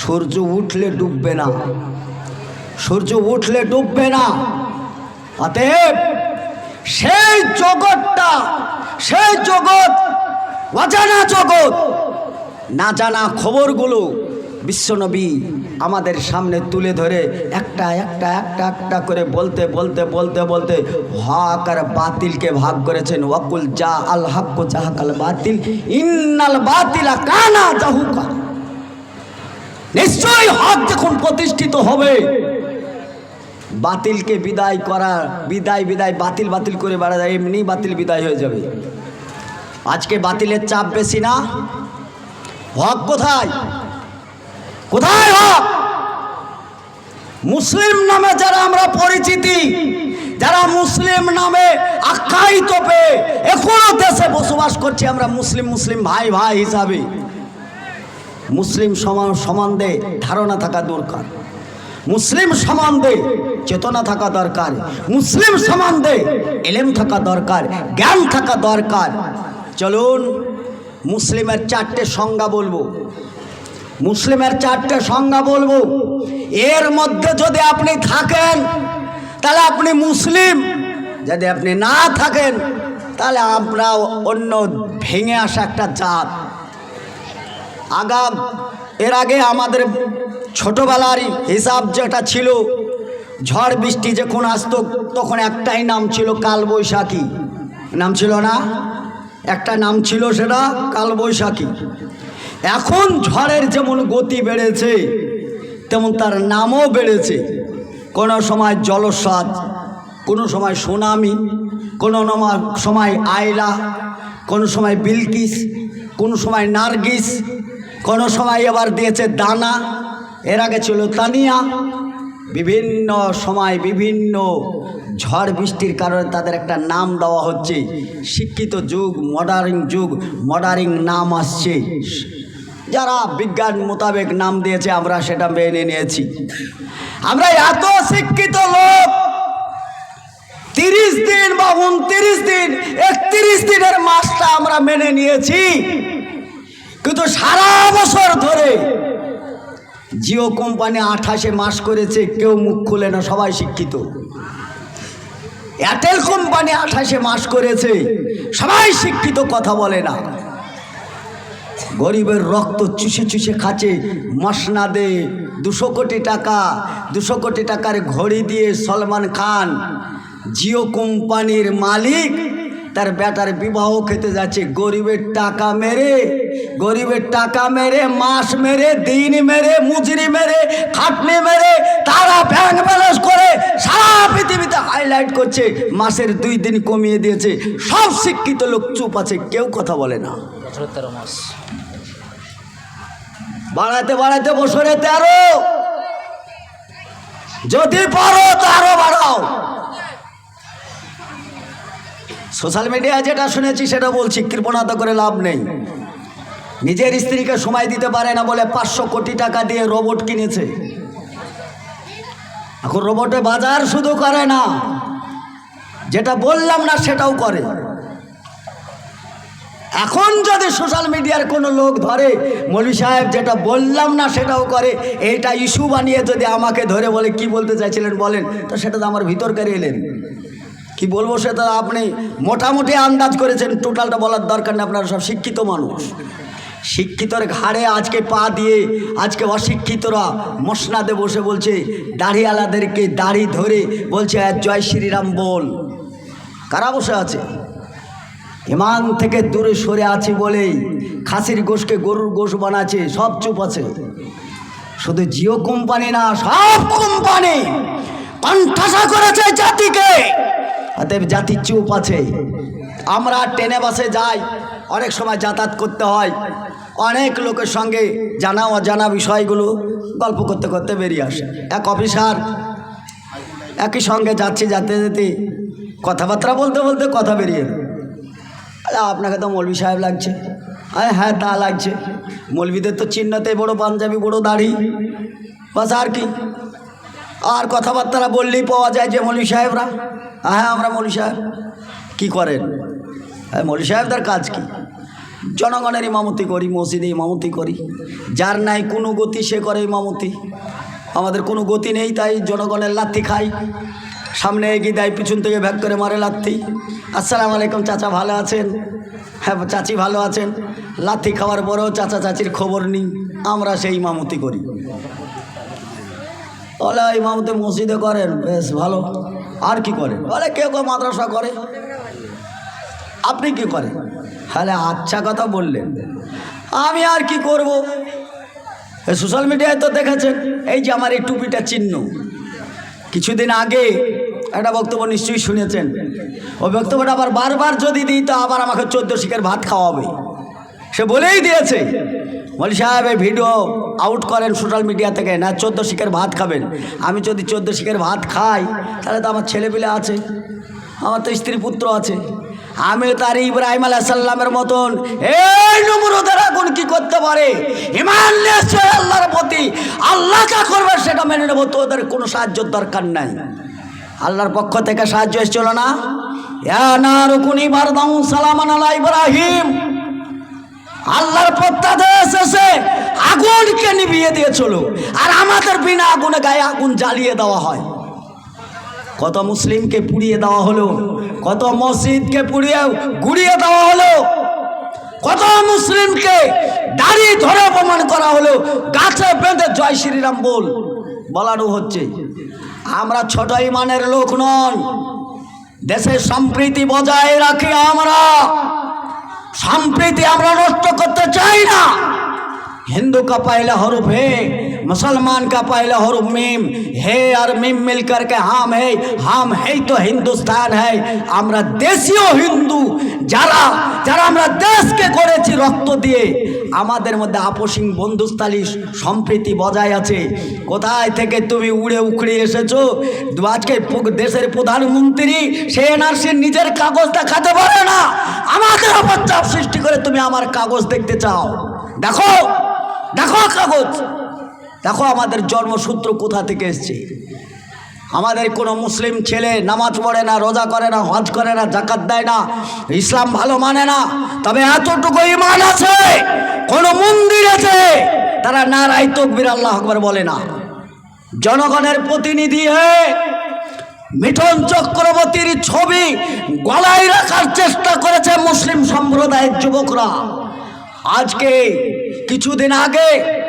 সূর্য উঠলে ডুববে না। সূর্য উঠলে ডুববে না। অতএব সেই জগৎটা, সেই জগৎ, অজানা জগৎ, না জানা খবরগুলো বিশ্বনবী আমাদের সামনে তুলে ধরে একটা একটা একটা একটা করে বলতে বলতে বলতে বলতে হক আর বাতিলকে ভাগ করেছেন। ওয়াকুল যা আল হাক্কু জাহাকাল বাতিল, ইন্নাল বাতিলা কানা জাহুকা। নিশ্চয়ই হক যখন প্রতিষ্ঠিত হবে, বাতিলকে বিদায় করা, বিদায় বিদায়, বাতিল বাতিল করে বেড়া যায়, এমনি বাতিল বিদায় হয়ে যাবে। আজকে বাতিলের চাপ বেশি না। হক কোথায়? কোথায় হক? মুসলিম নামে যারা আমরা পরিচিতি, যারা মুসলিম নামে আখ্যায়িত পেয়ে এখনও দেশে বসবাস করছি আমরা মুসলিম মুসলিম ভাই ভাই হিসাবে। মুসলিম সমান সম্বন্ধে ধারণা থাকা দরকার। মুসলিম সম্বন্ধে চেতনা থাকা দরকার। মুসলিম সম্বন্ধে এলেম থাকা দরকার, জ্ঞান থাকা দরকার। চলুন, মুসলিমের চারটে সংজ্ঞা বলব। মুসলিমের চারটে সংজ্ঞা বলব। এর মধ্যে যদি আপনি থাকেন, তাহলে আপনি মুসলিম। যদি আপনি না থাকেন, তাহলে আমরা অন্য ভেঙে আসা একটা জাত। আগাম। এর আগে আমাদের ছোটোবেলার হিসাব যেটা ছিল, ঝড় বৃষ্টি যখন আসতো, তখন একটাই নাম ছিল কালবৈশাখী। নাম ছিল না? একটা নাম ছিল সেটা কালবৈশাখী। এখন ঝড়ের যেমন গতি বেড়েছে, তেমন তার নামও বেড়েছে। কোনো সময় জলস্বাদ, কোনো সময় সুনামি, কোনো সময় আয়লা, কোনো সময় বিলকিস, কোনো সময় নার্গিস কোনো সময় এবার দিয়েছে দানা, এর আগে ছিল তানিয়া। বিভিন্ন সময় বিভিন্ন ঝড় বৃষ্টির কারণে তাদের একটা নাম দেওয়া হচ্ছে। শিক্ষিত যুগ মডার্ন যুগ মডার্ন নাম আসছে। যারা বিজ্ঞান মোতাবেক নাম দিয়েছে, আমরা সেটা মেনে নিয়েছি। আমরা এত শিক্ষিত লোক, তিরিশ দিন বা উনত্রিশ দিন, একত্রিশ দিনের মাসটা আমরা মেনে নিয়েছি। কিন্তু সারা বছর ধরে জিও কোম্পানি আঠাশে মাস করেছে, কেউ মুখ খুলে না, সবাই শিক্ষিত। এয়ারটেল কোম্পানি আঠাশে মাস করেছে, সবাই শিক্ষিত, কথা বলে না। গরিবের রক্ত চুষে চুষে খাচ্ছে মসনাদে দুশো কোটি টাকা, দুশো কোটি টাকার ঘড়ি দিয়ে সলমান খান, জিও কোম্পানির মালিক তার বেটার বিবাহ খেতে যাচ্ছে। গরিবের টাকা মেরে গরিবের টাকা মেরে মাস মেরে দিন মেরে মুজরি মেরে খাটনি মেরে তারা ব্যাংক ব্যালেন্স করে সারা পৃথিবীতে হাইলাইট করছে। মাসের দুই দিন কমিয়ে দিয়েছে। সব শিক্ষিত লোক চুপ আছে কেউ কথা বলে না। মাস। বাড়াতে বাড়াতে বছরে তেরো। যদি পারো তো আরও বাড়াও। সোশ্যাল মিডিয়ায় যেটা শুনেছি, সেটা বলছি, কৃপণতা করে লাভ নেই। নিজের স্ত্রীকে সময় দিতে পারে না বলে পাঁচশো কোটি টাকা দিয়ে রোবট কিনেছে। এখন রোবটে বাজার শুধু করে না, যেটা বললাম না সেটাও করে। এখন যদি সোশ্যাল মিডিয়ার কোনো লোক ধরে, মৌলী সাহেব যেটা বললাম না সেটাও করে, এইটা ইস্যু বানিয়ে যদি আমাকে ধরে বলে, কি বলতে চাইছিলেন বলেন, তো সেটা তো আমার ভিতরকার এলেন। কি বলব সেটা আপনি মোটামুটি আন্দাজ করেছেন টোটালটা বলার দরকার নেই, আপনারা সব শিক্ষিত মানুষ। শিক্ষিতর ঘাড়ে আজকে পা দিয়ে আজকে অশিক্ষিতরা মশনাদে বসে বলছে, দাড়িওয়ালাদেরকে দাড়ি ধরে বলছে জয় শ্রীরাম বল। কারা বসে আছে? ইমান থেকে দূরে সরে আছে বলেই খাসির গোশকে গরুর গোশ বানাচ্ছে, সব চুপ আছে। শুধু জিও কোম্পানি না, সব কোম্পানি কণ্ঠাসা করেছে জাতিকে। অতএব জাতি চুপ আছে। আমরা ট্রেনে বাসে যাই, অনেক সময় যাতায়াত করতে হয়। অনেক লোকের সঙ্গে জানা অজানা বিষয়গুলো গল্প করতে করতে বেরিয়ে আসে। এক অফিসার একই সঙ্গে যাচ্ছি যেতে যেতে কথাবার্তা বলতে বলতে কথা বেরিয়ে আপনাকে তো মৌলবি সাহেব লাগছে। আরে হ্যাঁ তা লাগছে। মৌলবিদের তো চিহ্নতে বড় পাঞ্জাবি, বড় দাড়ি। বাস আর কি। আর কথাবার্তা বললেই পাওয়া যায় যে মৌলবি সাহেবরা। হ্যাঁ আমরা মৌলবি সাহেব। কী করেন? হ্যাঁ মৌলবি সাহেবদের কাজ কি? জনগণের ইমামতি করি, মসজিদে ইমামতি করি। যার নাই কোনো গতি, সে করে ইমামতি। আমাদের কোনো গতি নেই, তাই জনগণের লাথি খাই। সামনে এগিয়ে দেয়, পিছন থেকে ভ্যাক করে মারে লাথি। আসসালাম আলাইকুম, চাচা ভালো আছেন? হ্যাঁ চাচি ভালো আছেন। লাথি খাওয়ার পরেও চাচা চাচির খবর নিই। আমরা সেই ইমামতি করি। বলে ইমামতি মসজিদে করেন? বেশ, ভালো। আর কি করেন বলে, কেউ কেউ মাদ্রাসা করে। আপনি কি করেন? তাহলে আচ্ছা কথা বললেন। আমি আর কি করব? সোশ্যাল মিডিয়ায় তো দেখেছেন, এই যে আমার এই টুপিটা চিহ্ন। কিছুদিন আগে একটা বক্তব্য নিশ্চয়ই শুনেছেন। ওই বক্তব্যটা আবার বারবার যদি দিই, তো আবার আমাকে চোদ্দ শিখের ভাত খাওয়াবে। সে বলেই দিয়েছে। বলি সাহেব এই ভিডিও আউট করেন সোশ্যাল মিডিয়া থেকে, না চোদ্দ শিখের ভাত খাবেন। আমি যদি চোদ্দ শিখের ভাত খাই, তাহলে তো আমার ছেলেপিলে আছে, আমার তো স্ত্রী পুত্র আছে। আমি তার ইব্রাহিম আলাইসাল্লামের মতন, এই নমরুদের আগুন কি করতে পারে? ইমান আল্লাহর প্রতি। আল্লাহ যা করবে সেটা মেনে নেব তো ওদের কোনো সাহায্যের দরকার নাই। আল্লাহর পক্ষ থেকে সাহায্য এসেছিল না? ইয়া নারুকুনি বারদাউ সালামান আলা ইব্রাহিম। আল্লাহর প্রত্যাদেশ এসে আগুনকে নিভিয়ে দিয়েছিল আর আমাদের বিনা আগুনে গায়ে আগুন জ্বালিয়ে দেওয়া হয়। কত মুসলিমকে পুড়িয়ে দেওয়া হলো, কত মসজিদকে পুড়িয়ে গুড়িয়ে দেওয়া হলো, কত মুসলিমকে দাড়ি ধরে অপমান করা হলো, গাছে বেঁধে জয় শ্রীরাম বল। বলানো হচ্ছে, আমরা ছোট ইমানের লোক নন দেশের সম্প্রীতি বজায় রাখি আমরা। সম্প্রীতি আমরা নষ্ট করতে চাই না। হিন্দু কাপাইলা হরফে मुसलमान का पहला हरूफ मीम है और मीम मिल करके हम है हम है तो হিন্দুস্তান है আমরা দেশীয় হিন্দু যারা যারা আমরা দেশকে করেছি রক্ত দিয়ে আমাদের মধ্যে আপসিং বন্ধুস্থালী সম্প্রীতি বজায় আছে কোথায় থেকে তুমি উড়ে উখড়ে এসেছো আজকে প- দেশের প্রধানমন্ত্রী সে এনআরসি নিজের কাগজ দেখাতে পারে না আমাদের ওপর চাপ সৃষ্টি করে তুমি আমার কাগজ দেখতে চাও দেখো দেখো কাগজ দেখো আমাদের জন্মসূত্র কোথা থেকে এসছে? আমাদের কোনো মুসলিম ছেলে নামাজ পড়ে না, রোজা করে না, হজ করে না, জাকাত দেয় না, ইসলাম ভালো মানে না, তবে এতটুকু ইমান আছে, কোনো মন্দির আছে, তারা নারাই তকবির আল্লাহ আকবর বলে না। জনগণের প্রতিনিধি হয়ে মিঠন চক্রবর্তীর ছবি গলায় রাখার চেষ্টা করেছে মুসলিম সম্প্রদায়ের যুবকরা। আজকে, কিছুদিন আগে